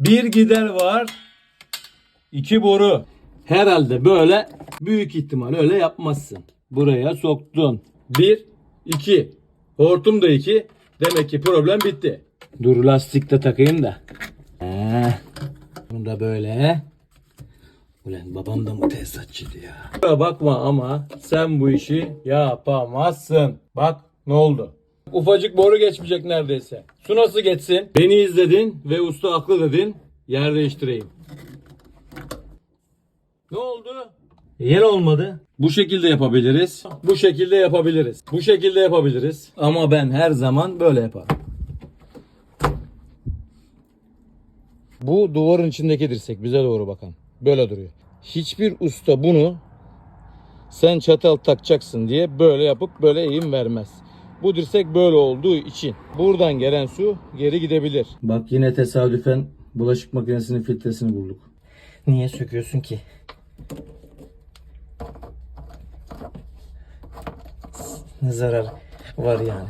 Bir gider var. iki boru. Herhalde böyle büyük ihtimal öyle yapmazsın. Buraya soktun. Bir, iki. Hortum da iki. Demek ki problem bitti. Dur lastik de takayım da. He. Bunu da böyle. Ulan babam da mı tesisatçıydı ya? Bakma ama sen bu işi yapamazsın. Bak ne oldu? Ufacık boru geçmeyecek neredeyse. Su nasıl geçsin? Beni izledin ve usta haklı dedin. Yer değiştireyim. Ne oldu? Yine olmadı. Bu şekilde yapabiliriz. Bu şekilde yapabiliriz. Bu şekilde yapabiliriz. Ama ben her zaman böyle yaparım. Bu duvarın içindeki dirsek bize doğru bakan. Böyle duruyor. Hiçbir usta bunu sen çatal takacaksın diye böyle yapıp böyle eğim vermez. Bu dirsek böyle olduğu için buradan gelen su geri gidebilir. Bak yine tesadüfen bulaşık makinesinin filtresini bulduk. Niye söküyorsun ki? Ne zarar var yani?